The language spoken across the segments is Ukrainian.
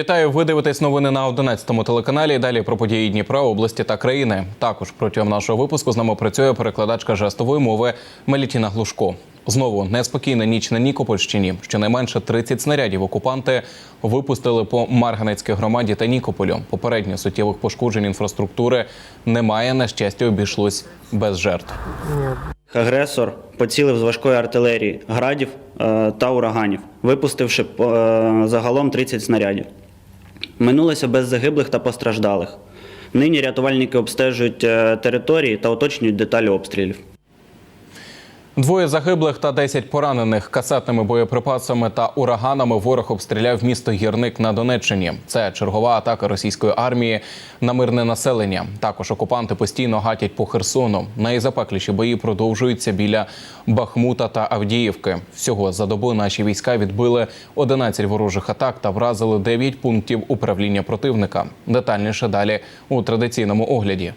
Вітаю. Ви дивитесь новини на 11 телеканалі. Далі про події Дніпра, області та країни. Також протягом нашого випуску з нами працює перекладачка жестової мови Мелітіна Глушко. Знову неспокійна ніч на Нікопольщині. Щонайменше 30 снарядів окупанти випустили по Марганецькій громаді та Нікополю. Попередньо суттєвих пошкоджень інфраструктури немає. На щастя, обійшлось без жертв. Агресор поцілив з важкої артилерії, градів е, та ураганів, випустивши е, загалом 30 снарядів. Минулося без загиблих та постраждалих. Нині рятувальники обстежують е, території та уточнюють деталі обстрілів. Двоє загиблих та 10 поранених касетними боєприпасами та ураганами ворог обстріляв місто Гірник на Донеччині. Це чергова атака російської армії на мирне населення. Також окупанти постійно гатять по Херсону. Найзапекліші бої продовжуються біля Бахмута та Авдіївки. Всього за добу наші війська відбили 11 ворожих атак та вразили 9 пунктів управління противника. Детальніше далі у традиційному огляді.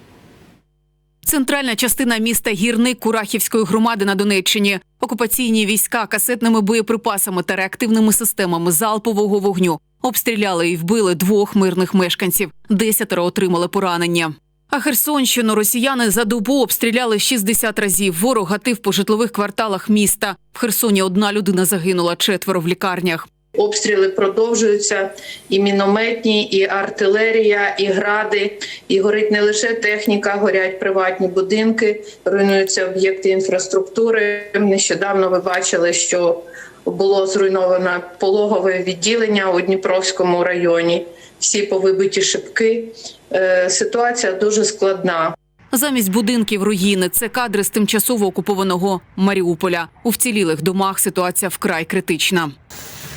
Центральна частина міста Гірник Курахівської громади на Донеччині. Окупаційні війська касетними боєприпасами та реактивними системами залпового вогню обстріляли і вбили двох мирних мешканців. Десятеро отримали поранення. А Херсонщину росіяни за добу обстріляли 60 разів. Ворог гатив по житлових кварталах міста. В Херсоні одна людина загинула, четверо в лікарнях. Обстріли продовжуються і мінометні, і артилерія, і гради. І горить не лише техніка, горять приватні будинки, руйнуються об'єкти інфраструктури. Нещодавно ви бачили, що було зруйновано пологове відділення у Дніпровському районі. Всі повибиті шибки. Е, Ситуація дуже складна. Замість будинків руїни це кадри з тимчасово окупованого Маріуполя. У вцілілих домах ситуація вкрай критична.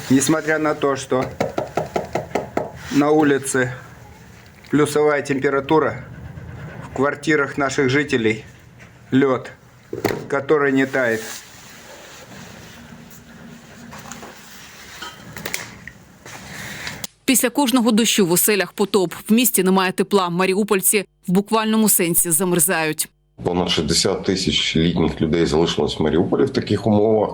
Несмотря на то, что на улице плюсовая температура, в квартирах наших жителей лед, который не тает. Після кожного дощу в оселях потоп. В місті немає тепла. Маріупольці в буквальному сенсі замерзають. Понад 60 тисяч літніх людей залишилось в Маріуполі в таких умовах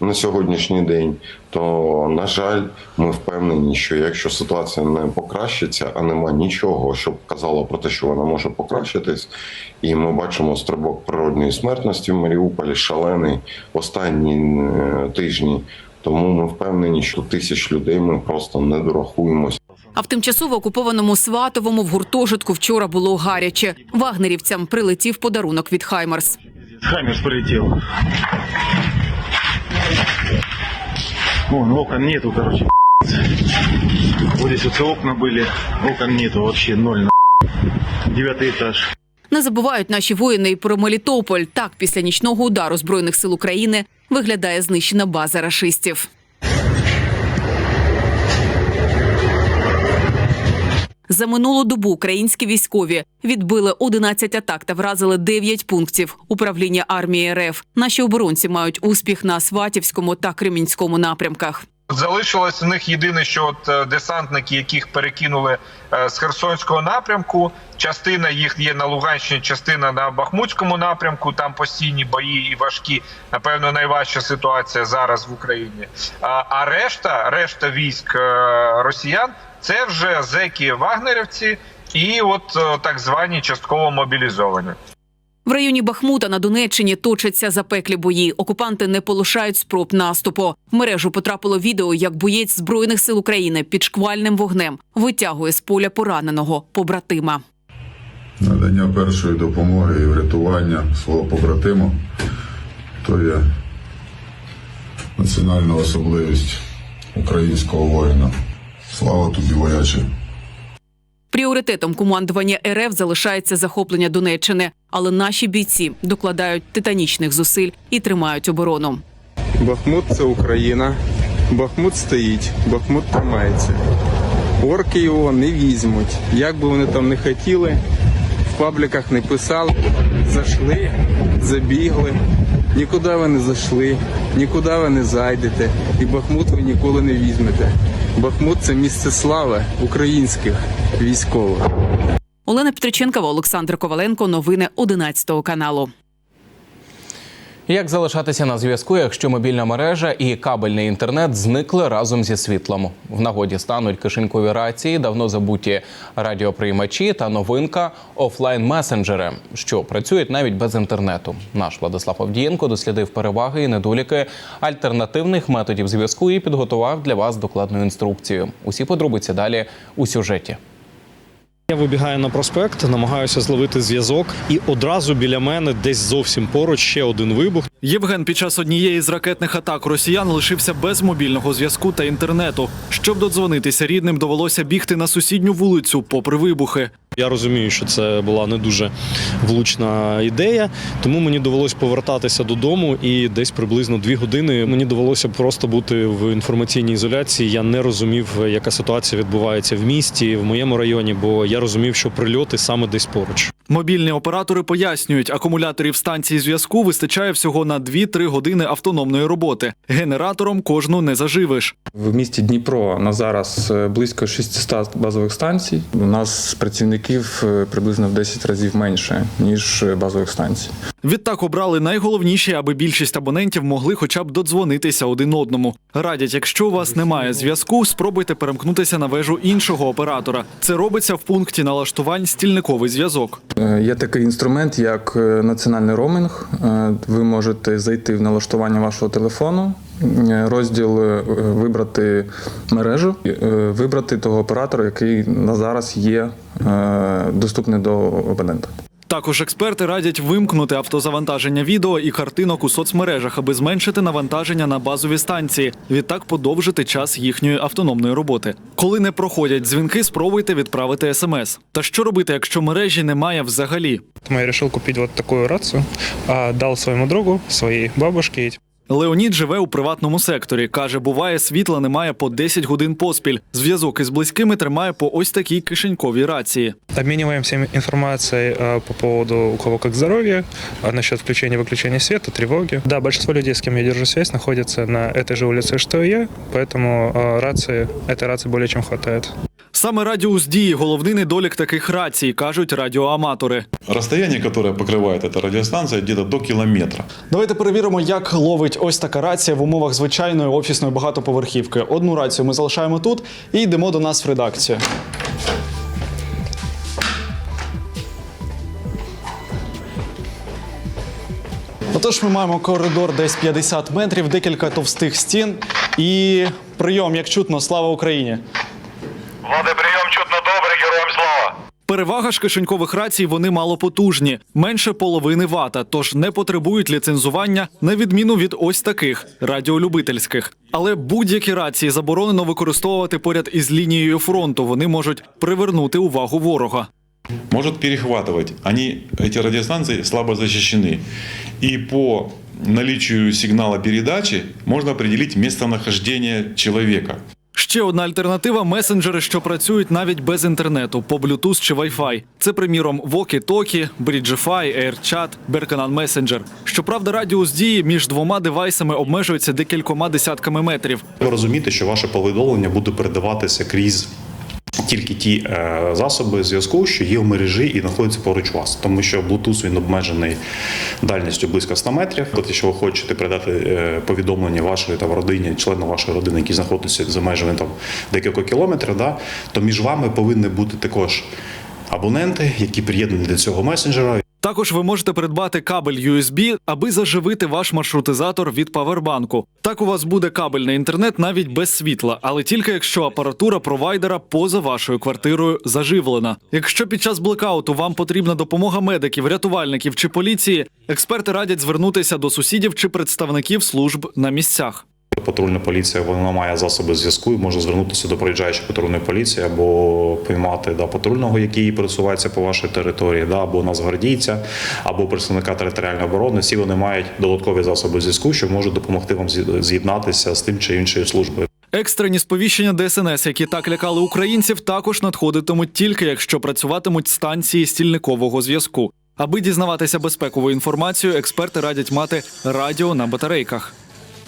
на сьогоднішній день. То на жаль, ми впевнені, що якщо ситуація не покращиться, а нема нічого, що б казало про те, що вона може покращитись, і ми бачимо стрибок природної смертності в Маріуполі шалений останні е, тижні. Тому ми впевнені, що тисяч людей ми просто не дорахуємося. А в тимчасово окупованому Сватовому в гуртожитку вчора було гаряче. Вагнерівцям прилетів подарунок від Хаймерс. Хаммерс полетел. Вон, окон нету, короче. Вот здесь вот все окна были, окон нету вообще, ноль. на. Девятый этаж. Не забувають наші воїни і про Мелітополь. Так, після нічного удару збройних сил України виглядає знищена база рашистів. За минулу добу українські військові відбили 11 атак та вразили 9 пунктів управління армії РФ. Наші оборонці мають успіх на Сватівському та Кремінському напрямках. Залишилось у них єдине, що от е, десантники, яких перекинули е, з Херсонського напрямку. Частина їх є на Луганщині, частина на Бахмутському напрямку. Там постійні бої і важкі. Напевно, найважча ситуація зараз в Україні. А, решта, решта військ е, росіян, це вже зеки вагнерівці і от так звані частково мобілізовані. В районі Бахмута на Донеччині точаться запеклі бої. Окупанти не полишають спроб наступу. В мережу потрапило відео, як боєць збройних сил України під шквальним вогнем витягує з поля пораненого побратима. надання першої допомоги і врятування свого побратиму то є національна особливість українського воїна. Слава тобі, вояче! Пріоритетом командування РФ залишається захоплення Донеччини, але наші бійці докладають титанічних зусиль і тримають оборону. Бахмут це Україна. Бахмут стоїть, Бахмут тримається. Орки його не візьмуть. Як би вони там не хотіли, в пабліках не писали. Зайшли, забігли. Нікуди ви не зайшли, нікуди ви не зайдете, і Бахмут ви ніколи не візьмете. Бахмут це місце слави українських військових. Олена Петриченкова, Олександр Коваленко. Новини 11 каналу. Як залишатися на зв'язку, якщо мобільна мережа і кабельний інтернет зникли разом зі світлом? В нагоді стануть кишенькові рації, давно забуті радіоприймачі та новинка офлайн-месенджери, що працюють навіть без інтернету. Наш Владислав Авдієнко дослідив переваги і недоліки альтернативних методів зв'язку і підготував для вас докладну інструкцію. Усі подробиці далі у сюжеті. Я вибігаю на проспект, намагаюся зловити зв'язок, і одразу біля мене, десь зовсім поруч, ще один вибух. Євген під час однієї з ракетних атак росіян лишився без мобільного зв'язку та інтернету. Щоб додзвонитися рідним, довелося бігти на сусідню вулицю попри вибухи. Я розумію, що це була не дуже влучна ідея, тому мені довелося повертатися додому, і десь приблизно дві години мені довелося просто бути в інформаційній ізоляції. Я не розумів, яка ситуація відбувається в місті, в моєму районі, бо я розумів, що прильоти саме десь поруч. Мобільні оператори пояснюють, акумуляторів станції зв'язку вистачає всього на 2-3 години автономної роботи. Генератором кожну не заживиш. В місті Дніпро на зараз е, близько 600 базових станцій. У нас працівників е, приблизно в 10 разів менше ніж е, базових станцій. Відтак обрали найголовніші, аби більшість абонентів могли хоча б додзвонитися один одному. Радять, якщо у вас немає зв'язку, спробуйте перемкнутися на вежу іншого оператора. Це робиться в пункті налаштувань стільниковий зв'язок. Е, Є такий інструмент, як національний роумінг. Ви можете зайти в налаштування вашого телефону, розділ е, вибрати мережу, е, вибрати того оператора, який на зараз є е, доступний до абонента. Також експерти радять вимкнути автозавантаження відео і картинок у соцмережах, аби зменшити навантаження на базові станції. Відтак подовжити час їхньої автономної роботи. Коли не проходять дзвінки, спробуйте відправити смс. Та що робити, якщо мережі немає взагалі? Я решил купить вот такую рацию, а, дал своему другу, своей бабушке. Леонід живе у приватному секторі. каже, буває, світла немає по 10 годин поспіль. Зв'язок із близькими тримає по ось такій кишеньковій рації. Обмениваемся информацией а, по поводу у кого как здоровье, а, насчет включения-выключения света, тревоги. Да, большинство людей, с кем я держу связь, находятся на этой же улице, что и я, поэтому а, рации, этой рации более чем хватает. Саме радіус дії головний недолік таких рацій, кажуть радіоаматори. Расстояние, которое покрывает эта радиостанция, где-то до километра. Давайте перевіримо, як ловить ось така рація в умовах звичайної офісної багатоповерхівки. Одну рацію ми залишаємо тут і йдемо до нас в редакцію. Отож, ми маємо коридор десь 50 метрів, декілька товстих стін і прийом, як чутно, слава Україні. Влади, прийом чутно добре, героям слава. Перевага ж кишенькових рацій вони малопотужні, менше половини вата, тож не потребують ліцензування на відміну від ось таких радіолюбительських. Але будь-які рації заборонено використовувати поряд із лінією фронту. Вони можуть привернути увагу ворога. Может перехватывать. Они, эти радиостанции слабо защищены. И по наличию сигнала передачи можно определить местонахождение человека. Ще одна альтернатива месенджери, що працюють навіть без інтернету по Bluetooth чи Wi-Fi. Це, приміром, Walkie-Talkie, Bridgefy, AirChat, Berkanan Messenger. Щоправда, радіус дії між двома девайсами обмежується декількома десятками метрів. Ви розумієте, що ваше повідомлення буде передаватися крізь. Тільки ті е, засоби зв'язку, що є в мережі і знаходяться поруч вас, тому що Bluetooth він обмежений дальністю близько 100 метрів. От якщо ви хочете передати е, повідомлення вашої там родині, члену вашої родини, які знаходяться за межами там декілька кілометрів, да, то між вами повинні бути також абоненти, які приєднані до цього месенджера. Також ви можете придбати кабель USB, аби заживити ваш маршрутизатор від павербанку. Так у вас буде кабельний інтернет навіть без світла, але тільки якщо апаратура провайдера поза вашою квартирою заживлена. Якщо під час блекауту вам потрібна допомога медиків, рятувальників чи поліції, експерти радять звернутися до сусідів чи представників служб на місцях. Патрульна поліція вона має засоби зв'язку і може звернутися до проїжджаючої патрульної поліції або поймати да, патрульного, який пересувається по вашій території, да, або нацгвардійця, або представника територіальної оборони. Всі вони мають додаткові засоби зв'язку, що можуть допомогти вам з'єднатися з тим чи іншою службою. Екстрені сповіщення ДСНС, які так лякали українців, також надходитимуть тільки якщо працюватимуть станції стільникового зв'язку. Аби дізнаватися безпекову інформацію, експерти радять мати радіо на батарейках.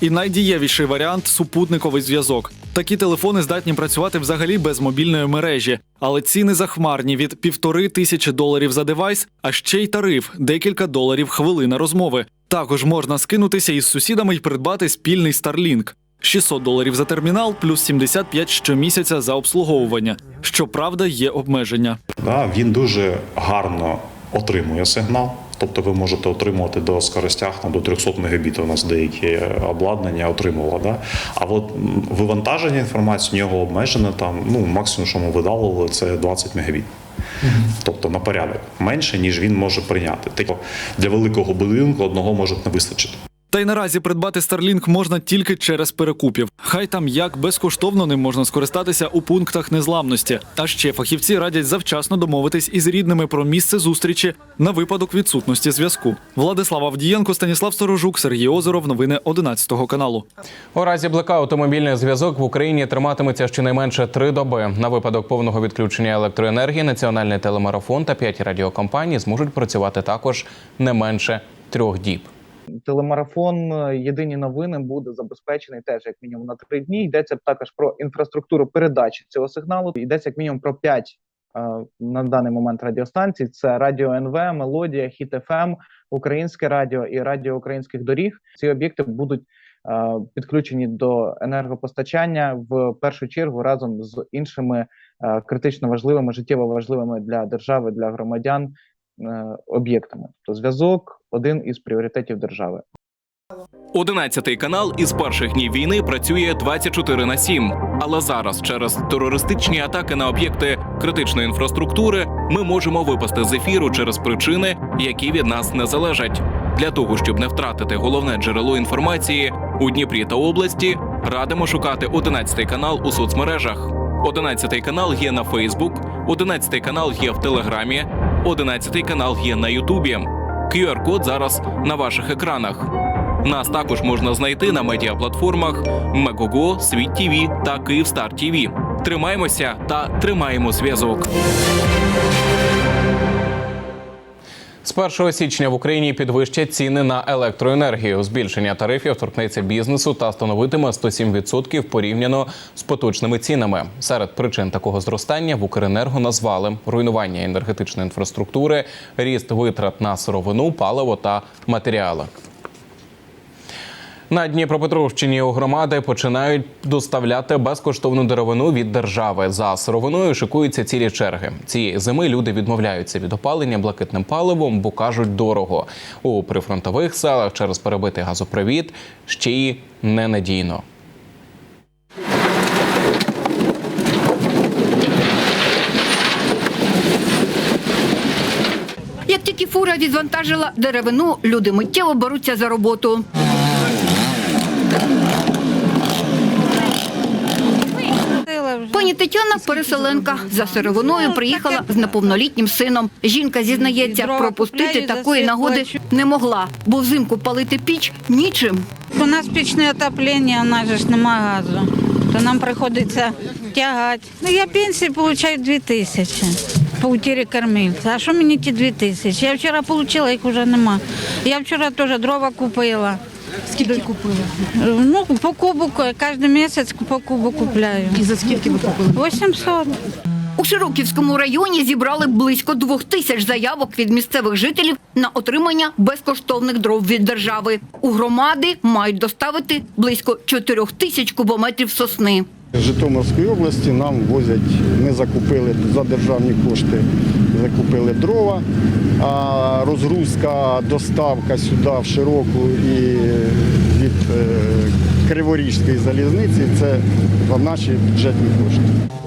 І найдієвіший варіант супутниковий зв'язок. Такі телефони здатні працювати взагалі без мобільної мережі, але ціни захмарні від півтори тисячі доларів за девайс, а ще й тариф декілька доларів хвилина розмови. Також можна скинутися із сусідами і придбати спільний Starlink. 600 доларів за термінал, плюс 75 щомісяця за обслуговування. Щоправда, є обмеження. Да, він дуже гарно отримує сигнал. Тобто ви можете отримувати до скоростях там, до 300 мегабіт. У нас деякі обладнання отримувало. Да? А от вивантаження інформації у нього обмежене там, ну, максимум, що ми видалили, це 20 мегабіт. Тобто на порядок менше, ніж він може прийняти. Тобто для великого будинку одного може не вистачити. Та й наразі придбати Starlink можна тільки через перекупів. Хай там як безкоштовно ним можна скористатися у пунктах незламності. А ще фахівці радять завчасно домовитись із рідними про місце зустрічі на випадок відсутності зв'язку. Владислав Авдієнко, Станіслав Сторожук, Сергій Озеров. Новини 11 каналу. У разі блекауту мобільний зв'язок в Україні триматиметься щонайменше три доби. На випадок повного відключення електроенергії національний телемарафон та п'ять радіокомпаній зможуть працювати також не менше трьох діб. Телемарафон е, Єдині новини буде забезпечений теж як мінімум на три дні. Йдеться також про інфраструктуру передачі цього сигналу. Йдеться як мінімум про п'ять е, на даний момент радіостанцій: це Радіо НВ, Мелодія, Хіт ФМ, Українське Радіо і Радіо Українських Доріг. Ці об'єкти будуть е, підключені до енергопостачання в першу чергу разом з іншими критично важливими, життєво важливими для держави, для громадян об'єктами. Тобто зв'язок один із пріоритетів держави. Одинадцятий канал із перших днів війни працює 24 на 7. Але зараз, через терористичні атаки на об'єкти критичної інфраструктури, ми можемо випасти з ефіру через причини, які від нас не залежать. Для того щоб не втратити головне джерело інформації у Дніпрі та області, радимо шукати 11 канал у соцмережах. 11 канал є на Фейсбук, 11 канал є в Телеграмі, 11 канал є на Ютубі. QR-код зараз на ваших екранах. Нас також можна знайти на медіаплатформах Мегого, Світ ТВ та Київстар ТІВІ. Тримаємося та тримаємо зв'язок. З 1 січня в Україні підвищать ціни на електроенергію. Збільшення тарифів торкнеться бізнесу та становитиме 107% порівняно з поточними цінами. Серед причин такого зростання в Укренерго назвали руйнування енергетичної інфраструктури, ріст витрат на сировину, паливо та матеріали. На Дніпропетровщині громади починають доставляти безкоштовну деревину від держави. За сировиною шикуються цілі черги. Цієї зими люди відмовляються від опалення блакитним паливом, бо кажуть дорого. У прифронтових селах через перебитий газопровід ще й ненадійно. Як тільки фура відвантажила деревину, люди миттєво беруться за роботу. Пані Тетяна переселенка за сировиною приїхала з неповнолітнім сином. Жінка зізнається, пропустити такої нагоди не могла, бо взимку палити піч нічим. У нас пічне отоплення, у нас же ж немає газу. То нам приходиться тягати. Ну, я пенсію отримую 2 тисячі по утірі кормильця. А що мені ті 2 тисячі? Я вчора отримала, їх вже нема. Я вчора теж дрова купила. Скільки купили? Ну, по кубу, кожен місяць по кубу купляю. І за скільки ви купили? 800. У Широківському районі зібрали близько двох тисяч заявок від місцевих жителів на отримання безкоштовних дров від держави. У громади мають доставити близько чотирьох тисяч кубометрів сосни. З Житомирської області нам возять, ми закупили за державні кошти, закупили дрова, а розгрузка, доставка сюди в Широку і від е, Криворіжської залізниці це наші бюджетні кошти.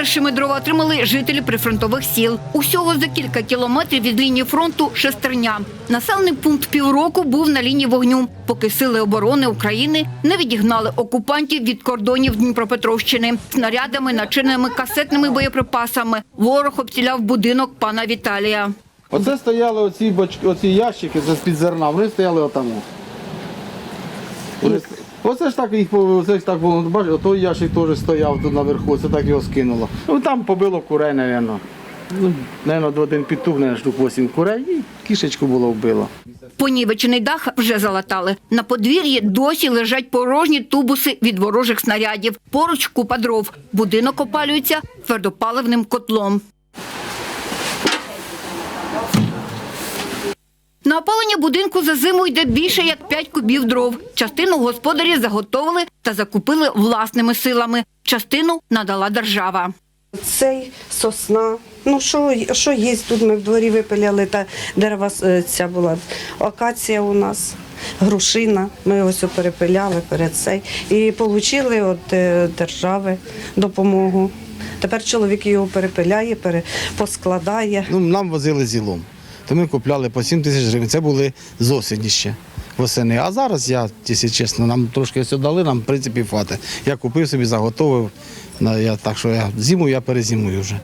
Першими дрова отримали жителі прифронтових сіл. Усього за кілька кілометрів від лінії фронту шестерня. Населений пункт півроку був на лінії вогню, поки сили оборони України не відігнали окупантів від кордонів Дніпропетровщини. Снарядами, начиненими касетними боєприпасами. Ворог обстріляв будинок пана Віталія. Оце стояли оці бочки, оці ящики з під зерна, вони стояли отаму. Вони- Оце ж так їх по- це ж так було. Бачиш, той ящик теж стояв тут наверху, це так його скинуло. Ну там побило курей, мабуть. Ну, один петух, мабуть, штук 8 курей і кішечку було вбило. Понівечений дах вже залатали. На подвір'ї досі лежать порожні тубуси від ворожих снарядів. Поруч купа дров. Будинок опалюється твердопаливним котлом. На опалення будинку за зиму йде більше як 5 кубів дров. Частину господарі заготовили та закупили власними силами. Частину надала держава. Цей сосна. Ну що, що є? Тут ми в дворі випиляли, та дерева е, ця була акація у нас, грушина. Ми ось перепиляли перед цей. І отримали від е, держави допомогу. Тепер чоловік його перепиляє, пере- поскладає. Ну, нам возили зілом. То ми купляли по 7 тисяч гривень. Це були з осені ще. Восени. А зараз я, якщо чесно, нам трошки все дали, нам в принципі хватить. Я купив собі, заготовив. Я, так що я зиму я перезимую вже.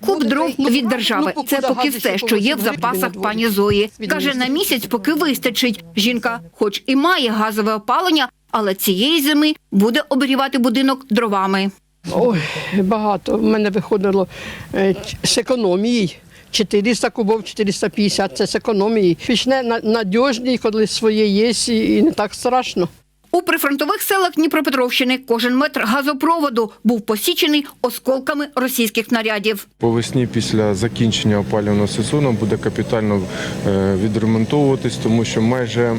Куб дров від держави. Це поки все, що є в запасах пані Зої. Каже, на місяць поки вистачить. Жінка, хоч і має газове опалення, але цієї зими буде обігрівати будинок дровами. Ой, багато. У мене виходило е, з економії. 400 кубов, 450 – це з економії. Пічне на- надіжні, коли своє є, і не так страшно. У прифронтових селах Дніпропетровщини кожен метр газопроводу був посічений осколками російських снарядів. По весні після закінчення опалювального сезону буде капітально е, відремонтовуватись, тому що майже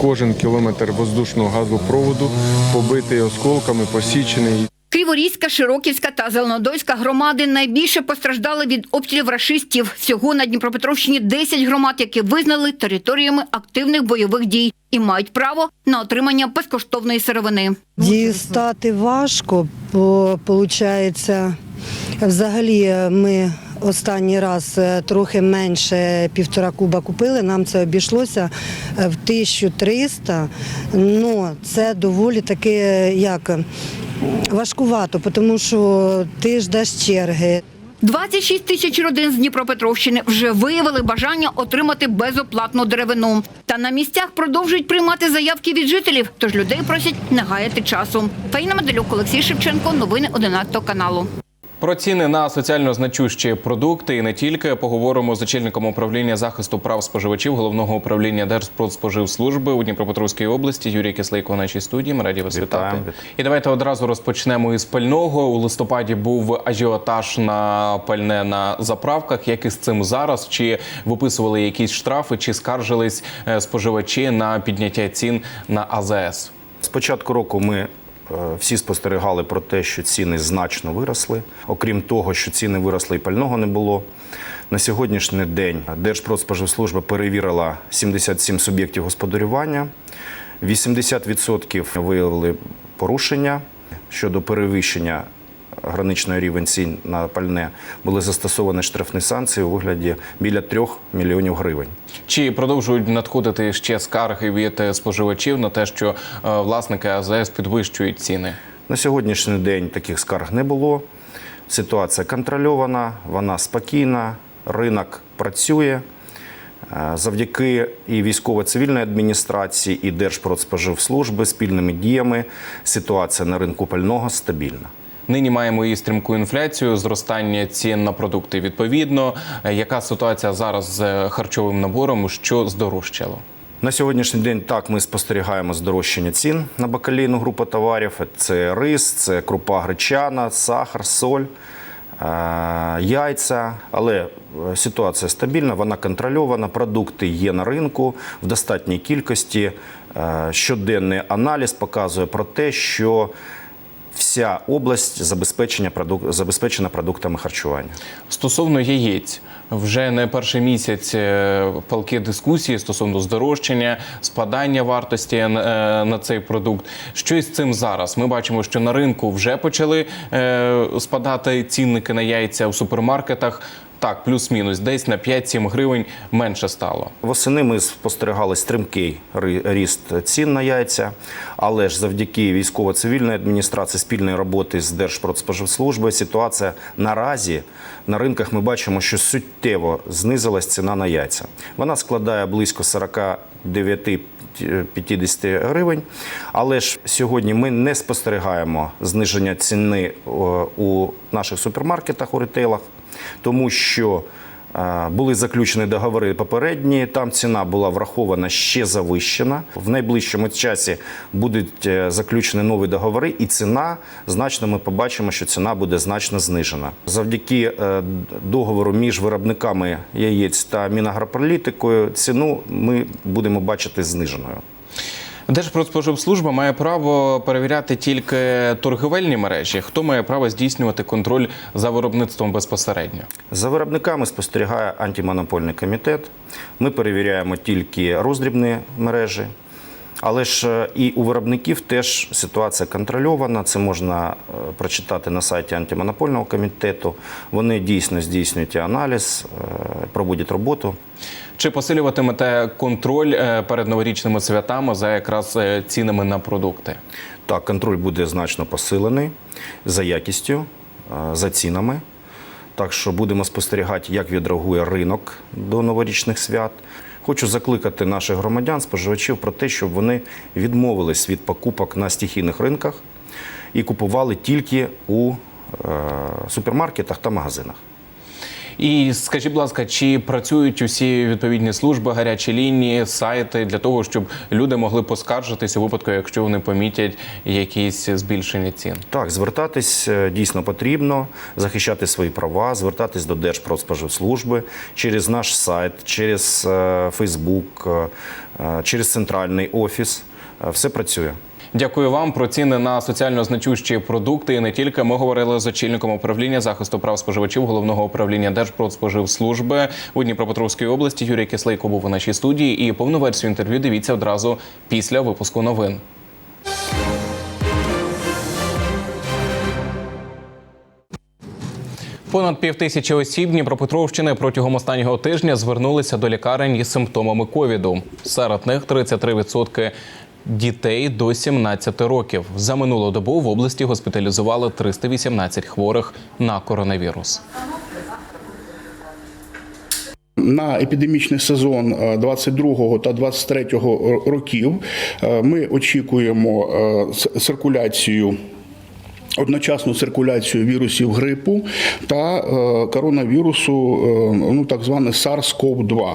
кожен кілометр воздушного газопроводу побитий осколками, посічений. Криворізька, Широківська та Зеленодольська громади найбільше постраждали від обстрілів рашистів. Всього на Дніпропетровщині 10 громад, які визнали територіями активних бойових дій і мають право на отримання безкоштовної сировини. Дістати важко, бо виходить, взагалі ми останній раз е, трохи менше півтора куба купили. Нам це обійшлося е, в 1300. Ну це доволі таки е, як важкувато, тому що ти ждеш черги. 26 тисяч родин з Дніпропетровщини вже виявили бажання отримати безоплатну деревину. Та на місцях продовжують приймати заявки від жителів, тож людей просять не гаяти часу. Фаїна Медалюк, Олексій Шевченко, новини 11 каналу. Про ціни на соціально значущі продукти і не тільки поговоримо з очільником управління захисту прав споживачів головного управління Держпродспоживслужби у Дніпропетровській області Юрій Кислейко в нашій студії. Ми раді вас вітати. І давайте одразу розпочнемо із пального. У листопаді був ажіотаж на пальне на заправках. Як із цим зараз? Чи виписували якісь штрафи, чи скаржились е, споживачі на підняття цін на АЗС? З початку року ми всі спостерігали про те, що ціни значно виросли. Окрім того, що ціни виросли і пального не було. На сьогоднішній день Держпродспоживслужба перевірила 77 суб'єктів господарювання. 80% виявили порушення щодо перевищення граничного рівень цін на пальне. Були застосовані штрафні санкції у вигляді біля 3 мільйонів гривень. Чи продовжують надходити ще скарги від е, споживачів на те, що е, власники АЗС підвищують ціни? На сьогоднішній день таких скарг не було. Ситуація контрольована, вона спокійна, ринок працює. Е, Завдяки і військово-цивільної адміністрації, і Держпродспоживслужби спільними діями ситуація на ринку пального стабільна. Нині маємо і стрімку інфляцію, зростання цін на продукти. Відповідно, Е, яка ситуація зараз з е, харчовим набором? Що здорожчало? На сьогоднішній день так ми спостерігаємо здорожчання цін на бакалійну групу товарів. Це рис, це крупа гречана, сахар, соль, е, яйця. Але ситуація стабільна, вона контрольована. Продукти є на ринку в достатній кількості. Щоденний аналіз показує про те, що вся область забезпечення продук- забезпечена продуктами харчування. Стосовно яєць, вже не перший місяць е, палки дискусії стосовно здорожчання, спадання вартості е, на цей продукт. Що із цим зараз? Ми бачимо, що на ринку вже почали е, спадати цінники на яйця у супермаркетах. Так, плюс-мінус, десь на 5-7 гривень менше стало. Восени ми спостерігали стрімкий ріст цін на яйця, але ж завдяки військово-цивільної адміністрації спільної роботи з Держпродспоживслужбою ситуація наразі на ринках ми бачимо, що суттєво знизилась ціна на яйця. Вона складає близько 49 50 гривень. Але ж сьогодні ми не спостерігаємо зниження ціни у наших супермаркетах у ретейлах, тому що Е, Були заключені договори попередні. Там ціна була врахована ще завищена. В найближчому часі будуть е, заключені нові договори, і ціна значно ми побачимо, що ціна буде значно знижена. Завдяки е, договору між виробниками яєць та Мінагрополітикою ціну ми будемо бачити зниженою. Держпродспоживслужба має право перевіряти тільки торгівельні мережі. Хто має право здійснювати контроль за виробництвом безпосередньо? За виробниками спостерігає антимонопольний комітет. Ми перевіряємо тільки роздрібні мережі. Але ж е, і у виробників теж ситуація контрольована. Це можна е, прочитати на сайті антимонопольного комітету. Вони дійсно здійснюють аналіз, е, проводять роботу. Чи посилюватимете контроль е, перед новорічними святами за якраз е, цінами на продукти? Так, контроль буде значно посилений за якістю, е, за цінами. Так що будемо спостерігати, як відреагує ринок до новорічних свят. Хочу закликати наших громадян, споживачів про те, щоб вони відмовились від покупок на стихійних ринках і купували тільки у супермаркетах та магазинах. І скажіть, будь ласка, чи працюють усі відповідні служби, гарячі лінії, сайти для того, щоб люди могли поскаржитись у випадку, якщо вони помітять якісь збільшення цін? Так, звертатись е, дійсно потрібно, захищати свої права, звертатись до Держпродспоживслужби через наш сайт, через е, Фейсбук, е, через центральний офіс. Все працює. Дякую вам про ціни на соціально значущі продукти. І не тільки ми говорили з очільником управління захисту прав споживачів головного управління Держпродспоживслужби у Дніпропетровській області. Юрій Кислейко був у нашій студії. І повну версію інтерв'ю дивіться одразу після випуску новин. Понад півтисячі осіб Дніпропетровщини протягом останнього тижня звернулися до лікарень із симптомами ковіду. Серед них 33% дітей до 17 років. За минулу добу в області госпіталізували 318 хворих на коронавірус. На епідемічний сезон е, 22 та 23 років е, ми очікуємо е, циркуляцію. Одночасну циркуляцію вірусів грипу та е, коронавірусу, е, ну так зване SARS-CoV-2.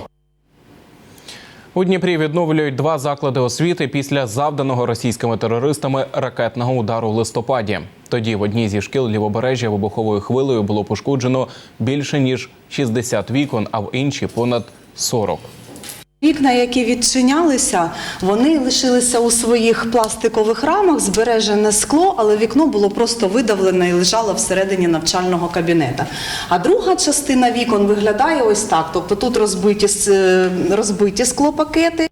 У Дніпрі відновлюють два заклади освіти після завданого російськими терористами ракетного удару в листопаді. Тоді в одній зі шкіл лівобережжя вибуховою хвилею було пошкоджено більше ніж 60 вікон, а в іншій понад 40. Вікна, які відчинялися, вони лишилися у своїх пластикових рамах, збережене скло, але вікно було просто видавлене і лежало всередині навчального кабінета. А друга частина вікон виглядає ось так: тобто тут розбиті, розбиті склопакети.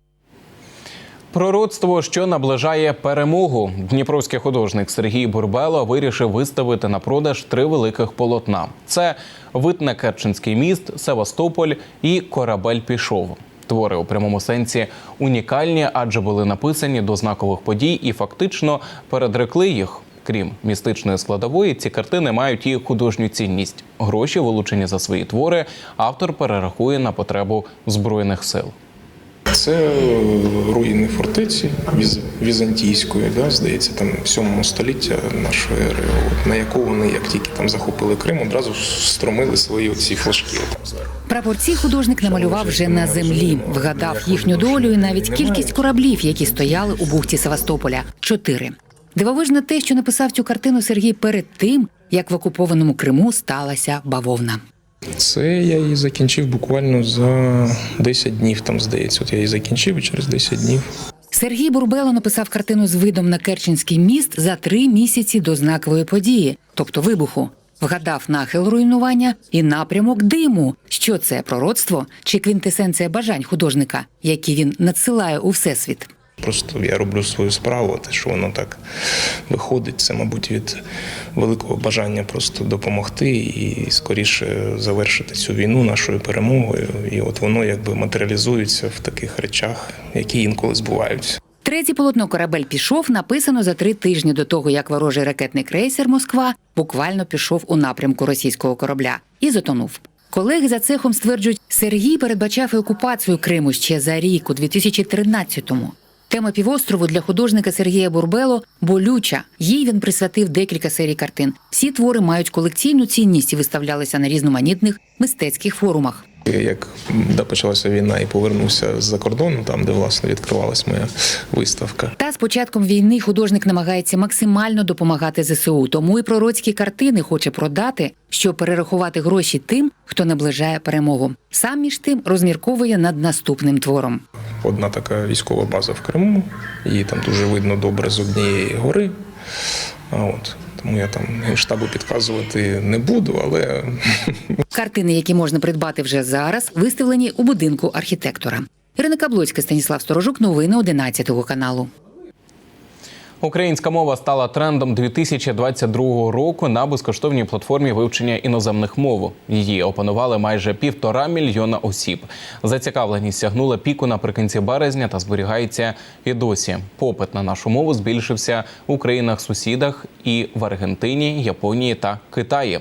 Пророцтво, що наближає перемогу. Дніпровський художник Сергій Бурбело вирішив виставити на продаж три великих полотна: це вид на Керченський міст, Севастополь і Корабель пішов. Твори у прямому сенсі унікальні, адже були написані до знакових подій і фактично передрекли їх. Крім містичної складової, ці картини мають і художню цінність. Гроші, вилучені за свої твори, автор перерахує на потребу збройних сил. Це руїни фортеці віз- візантійської, да, здається, там 7 століття нашої ери, от, на яку вони, як тільки там захопили Крим, одразу стромили свої оці флажки. Прапорці художник намалював вже на землі, вгадав їхню долю і навіть кількість кораблів, які стояли у бухті Севастополя чотири. Дивовижно те, що написав цю картину Сергій перед тим, як в окупованому Криму сталася бавовна. Це я її закінчив буквально за 10 днів, там здається. От я її закінчив і через 10 днів Сергій Бурбело написав картину з видом на Керченський міст за три місяці до знакової події, тобто вибуху. Вгадав нахил руйнування і напрямок диму. Що це пророцтво чи квінтесенція бажань художника, які він надсилає у всесвіт. Просто я роблю свою справу, те, що воно так виходить, це, мабуть, від великого бажання просто допомогти і скоріше завершити цю війну нашою перемогою. І от воно якби матеріалізується в таких речах, які інколи збуваються. Третє полотно корабель пішов написано за три тижні до того, як ворожий ракетний крейсер Москва буквально пішов у напрямку російського корабля і затонув. Колеги за цехом стверджують, Сергій передбачав окупацію Криму ще за рік у 2013-му. Тема півострову для художника Сергія Бурбело болюча. Їй він присвятив декілька серій картин. Всі твори мають колекційну цінність і виставлялися на різноманітних мистецьких форумах. Як да, почалася війна і повернувся з-за кордону, там де власне відкривалась моя виставка. Та з початком війни художник намагається максимально допомагати ЗСУ, тому і пророцькі картини хоче продати, щоб перерахувати гроші тим, хто наближає перемогу. Сам між тим розмірковує над наступним твором. Одна така військова база в Криму, її там дуже видно добре з однієї гори. А от тому я там штабу підказувати не буду, але Картини, які можна придбати вже зараз, виставлені у будинку архітектора. Ірина Каблоцька, Станіслав Сторожук, новини 11 каналу. Українська мова стала трендом 2022 року на безкоштовній платформі вивчення іноземних мов. Її опанували майже півтора мільйона осіб. Зацікавленість сягнула піку наприкінці березня та зберігається і досі. Попит на нашу мову збільшився у країнах-сусідах і в Аргентині, Японії та Китаї.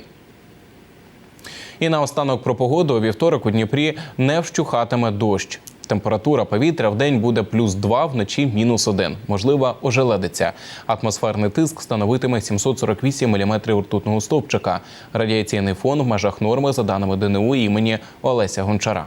І наостанок про погоду у вівторок у Дніпрі не вщухатиме дощ. Температура повітря в день буде плюс 2, вночі мінус 1. Можлива ожеледиця. Атмосферний тиск становитиме 748 мм ртутного стовпчика. Радіаційний фон в межах норми за даними ДНУ імені Олеся Гончара.